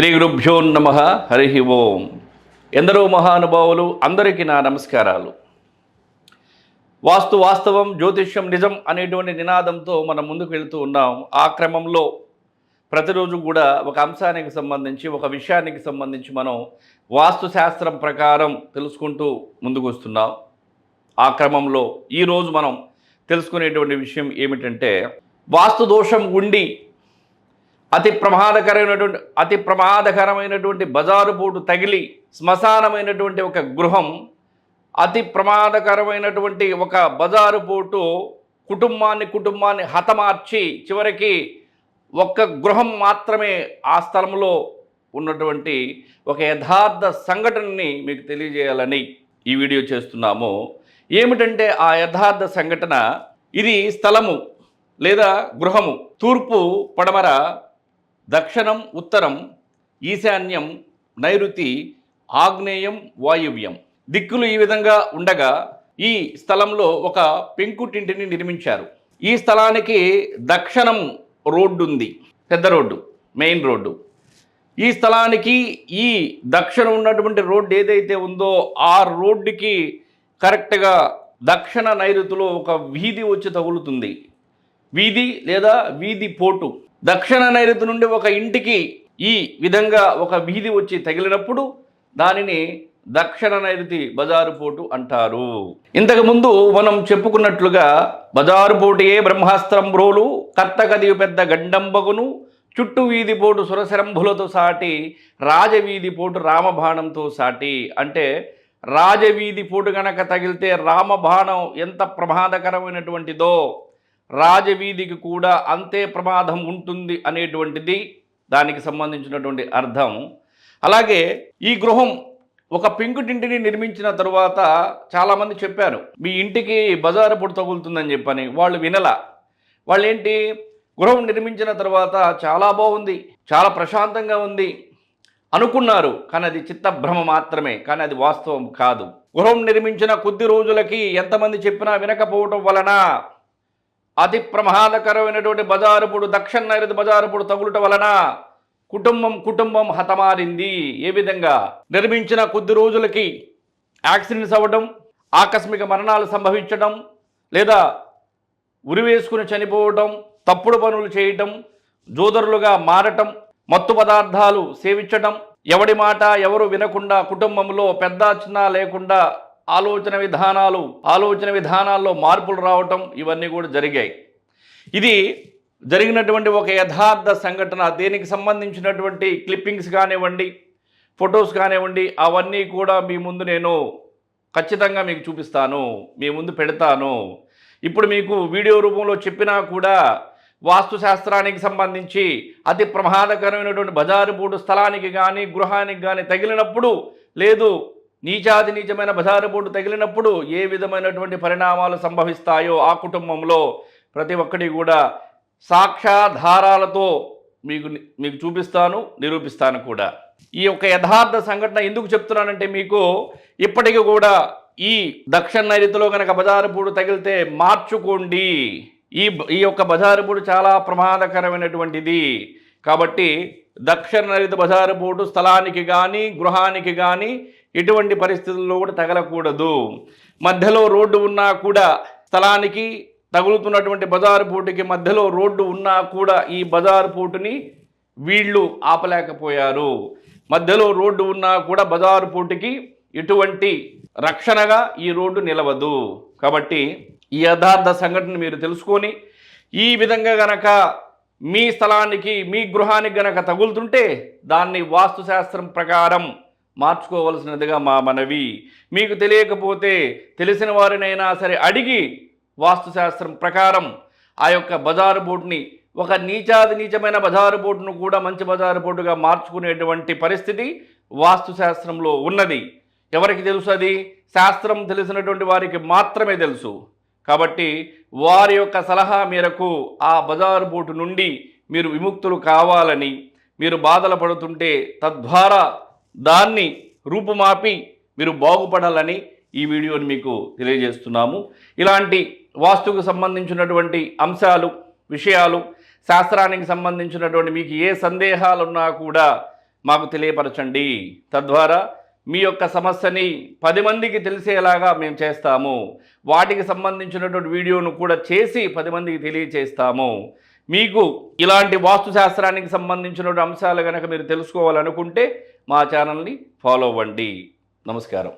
శ్రీ గురుభ్యో నమ హరి ఓం. ఎందరో మహానుభావులు అందరికీ నా నమస్కారాలు. వాస్తు వాస్తవం జ్యోతిష్యం నిజం అనేటువంటి నినాదంతో మనం ముందుకు వెళుతూ ఉన్నాం. ఆ క్రమంలో ప్రతిరోజు కూడా ఒక అంశానికి సంబంధించి ఒక విషయానికి సంబంధించి మనం వాస్తు శాస్త్రం ప్రకారం తెలుసుకుంటూ ముందుకు వస్తున్నాం. ఆ క్రమంలో ఈరోజు మనం తెలుసుకునేటువంటి విషయం ఏమిటంటే వాస్తు దోషం ఉండి అతి ప్రమాదకరమైనటువంటి అతి ప్రమాదకరమైనటువంటి బజారు పోటు తగిలి శ్మశానమైనటువంటి ఒక గృహం అతి ప్రమాదకరమైనటువంటి ఒక బజారు పోటు కుటుంబాన్ని కుటుంబాన్ని హతమార్చి చివరికి ఒక్క గృహం మాత్రమే ఆ స్థలంలో ఉన్నటువంటి ఒక యథార్థ సంఘటనని మీకు తెలియజేయాలని ఈ వీడియో చేస్తున్నాము. ఏమిటంటే ఆ యథార్థ సంఘటన? ఇది స్థలము లేదా గృహము. తూర్పు పడమర దక్షిణం ఉత్తరం ఈశాన్యం నైరుతి ఆగ్నేయం వాయువ్యం. దిక్కులు ఈ విధంగా ఉండగా ఈ స్థలంలో ఒక పెంకుటింటిని నిర్మించారు. ఈ స్థలానికి దక్షిణం రోడ్డు ఉంది పెద్ద రోడ్డు మెయిన్ రోడ్డు. ఈ స్థలానికి ఈ దక్షిణం ఉన్నటువంటి రోడ్డు ఏదైతే ఉందో ఆ రోడ్డుకి కరెక్ట్గా దక్షిణ నైరుతిలో ఒక వీధి వచ్చి తగులుతుంది. వీధి లేదా వీధి పోటు. దక్షిణ నైరుతి నుండి ఒక ఇంటికి ఈ విధంగా ఒక వీధి వచ్చి తగిలినప్పుడు దానిని దక్షిణ నైరుతి బజారు పోటు అంటారు. ఇంతకుముందు మనం చెప్పుకున్నట్లుగా బజారు పోటియే బ్రహ్మాస్త్రం బ్రోలు కర్తకది పెద్ద గండంబగును చుట్టు వీధి పోటు సురశరంభులతో సాటి రాజవీధి పోటు రామబాణంతో సాటి. అంటే రాజవీధి పోటు గనక తగిలితే రామబాణం ఎంత ప్రమాదకరమైనటువంటిదో రాజవీధికి కూడా అంతే ప్రమాదం ఉంటుంది అనేటువంటిది దానికి సంబంధించినటువంటి అర్థం. అలాగే ఈ గృహం ఒక పెంకుటింటిని నిర్మించిన తరువాత చాలామంది చెప్పారు మీ ఇంటికి బజారు పొడి తగులుతుందని చెప్పని. వాళ్ళు వినల. వాళ్ళు ఏంటి గృహం నిర్మించిన తర్వాత చాలా బాగుంది చాలా ప్రశాంతంగా ఉంది అనుకున్నారు. కానీ అది చిత్తభ్రమ మాత్రమే కానీ అది వాస్తవం కాదు. గృహం నిర్మించిన కొద్ది రోజులకి ఎంతమంది చెప్పినా వినకపోవటం వలన అతి ప్రమాదకరమైనటువంటి బజారుపుడు దక్షిణ నైరుతి బజారుపుడు తగులుట వలన కుటుంబం కుటుంబం హతమారింది. ఏ విధంగా? నిర్మించిన కొద్ది రోజులకి యాక్సిడెంట్స్ అవ్వడం ఆకస్మిక మరణాలు సంభవించడం లేదా ఉరివేసుకుని చనిపోవటం తప్పుడు పనులు చేయటం జోదరులుగా మారటం మత్తు పదార్థాలు సేవించటం ఎవడి మాట ఎవరు వినకుండా కుటుంబంలో పెద్ద చిన్న లేకుండా ఆలోచన విధానాలు ఆలోచన విధానాల్లో మార్పులు రావటం ఇవన్నీ కూడా జరిగాయి. ఇది జరిగినటువంటి ఒక యథార్థ సంఘటన. దేనికి సంబంధించినటువంటి క్లిప్పింగ్స్ కానివ్వండి ఫొటోస్ కానివ్వండి అవన్నీ కూడా మీ ముందు నేను ఖచ్చితంగా మీకు చూపిస్తాను మీ ముందు పెడతాను. ఇప్పుడు మీకు వీడియో రూపంలో చెప్పినా కూడా వాస్తుశాస్త్రానికి సంబంధించి అతి ప్రమాదకరమైనటువంటి బజారు పూటు స్థలానికి కానీ గృహానికి కానీ తగిలినప్పుడు లేదు నీచాది నీచమైన బజారు బోర్డు తగిలినప్పుడు ఏ విధమైనటువంటి పరిణామాలు సంభవిస్తాయో ఆ కుటుంబంలో ప్రతి ఒక్కటి కూడా సాక్ష్యాధారాలతో మీకు మీకు చూపిస్తాను నిరూపిస్తాను కూడా. ఈ యొక్క యథార్థ సంఘటన ఎందుకు చెప్తున్నానంటే మీకు ఇప్పటికీ కూడా ఈ దక్షిణ నైరుతిలో కనుక బజారుపూడు తగిలితే మార్చుకోండి. ఈ ఈ యొక్క బజారుపూడు చాలా ప్రమాదకరమైనటువంటిది. కాబట్టి దక్షిణ నైరుతి బజారుపూడు స్థలానికి కానీ గృహానికి కానీ ఎటువంటి పరిస్థితుల్లో కూడా తగలకూడదు. మధ్యలో రోడ్డు ఉన్నా కూడా స్థలానికి తగులుతున్నటువంటి బజారు పోటుకి మధ్యలో రోడ్డు ఉన్నా కూడా ఈ బజారు పోటుని వీళ్ళు ఆపలేకపోయారు. మధ్యలో రోడ్డు ఉన్నా కూడా బజారు పోటుకి ఎటువంటి రక్షణగా ఈ రోడ్డు నిలవదు. కాబట్టి ఈ యథార్థ సంఘటన మీరు తెలుసుకొని ఈ విధంగా గనక మీ స్థలానికి మీ గృహానికి గనక తగులుతుంటే దాన్ని వాస్తుశాస్త్రం ప్రకారం మార్చుకోవలసినదిగా మా మనవి. మీకు తెలియకపోతే తెలిసిన వారినైనా సరే అడిగి వాస్తుశాస్త్రం ప్రకారం ఆ యొక్క బజారు బోర్డుని ఒక నీచాది నీచమైన బజారు బోర్డును కూడా మంచి బజారు బోర్డుగా మార్చుకునేటువంటి పరిస్థితి వాస్తుశాస్త్రంలో ఉన్నది. ఎవరికి తెలుసు అది? శాస్త్రం తెలిసినటువంటి వారికి మాత్రమే తెలుసు. కాబట్టి వారి యొక్క సలహా మేరకు ఆ బజారు బోటు నుండి మీరు విముక్తులు కావాలని మీరు బాధలు పడుతుంటే తద్వారా దాన్ని రూపుమాపి మీరు బాగుపడాలని ఈ వీడియోని మీకు తెలియజేస్తున్నాము. ఇలాంటి వాస్తుకు సంబంధించినటువంటి అంశాలు విషయాలు శాస్త్రానికి సంబంధించినటువంటి మీకు ఏ సందేహాలు ఉన్నా కూడా మాకు తెలియపరచండి. తద్వారా మీ యొక్క సమస్యని పది మందికి తెలిసేలాగా మేము చేస్తాము. వాటికి సంబంధించినటువంటి వీడియోను కూడా చేసి పది మందికి తెలియచేస్తాము. మీకు ఇలాంటి వాస్తుశాస్త్రానికి సంబంధించినటువంటి అంశాలు కనుక మీరు తెలుసుకోవాలనుకుంటే మా ఛానల్ని ఫాలో అవ్వండి. నమస్కారం.